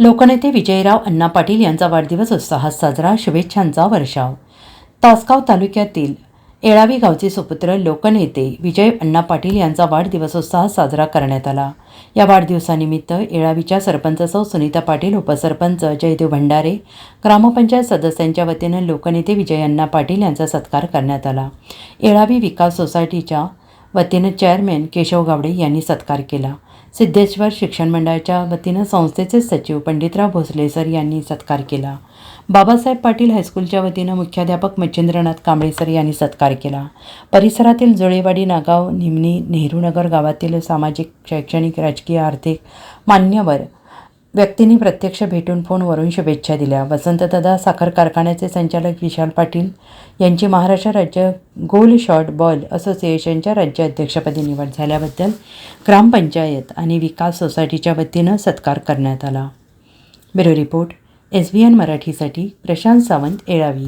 लोकनेते विजयराव अण्णा पाटील यांचा वाढदिवस उत्साहात साजरा. शुभेच्छांचा वर्षाव. तासगाव तालुक्यातील येळावी गावचे सुपुत्र लोकनेते विजय अण्णा पाटील यांचा वाढदिवस उत्साहात साजरा करण्यात आला. या वाढदिवसानिमित्त येळावीच्या सरपंच सौ सुनीता पाटील उपसरपंच जयदेव भंडारे ग्रामपंचायत सदस्यांच्या वतीनं लोकनेते विजय अण्णा पाटील यांचा सत्कार करण्यात आला. येळावी विकास सोसायटीच्या वतीनं चेअरमॅन केशव गावडे यांनी सत्कार केला. सिद्धेश्वर शिक्षण मंडळाच्या वतीनं संस्थेचे सचिव पंडितराव भोसले सर यांनी सत्कार केला. बाबासाहेब पाटील हायस्कूलच्या वतीनं मुख्याध्यापक मच्छिंद्रनाथ कांबळे सर यांनी सत्कार केला. परिसरातील जुळेवाडी नागाव निमणी नेहरूनगर गावातील सामाजिक शैक्षणिक राजकीय आर्थिक मान्यवर व्यक्तींनी प्रत्यक्ष भेटून फोनवरून शुभेच्छा दिल्या. वसंतदादा साखर कारखान्याचे संचालक विशाल पाटील यांची महाराष्ट्र राज्य गोल शॉट बॉल असोसिएशनच्या राज्याध्यक्षपदी निवड झाल्याबद्दल ग्रामपंचायत आणि विकास सोसायटीच्या वतीनं सत्कार करण्यात आला. Bureau report S B N मराठीसाठी प्रशांत सावंत येळावी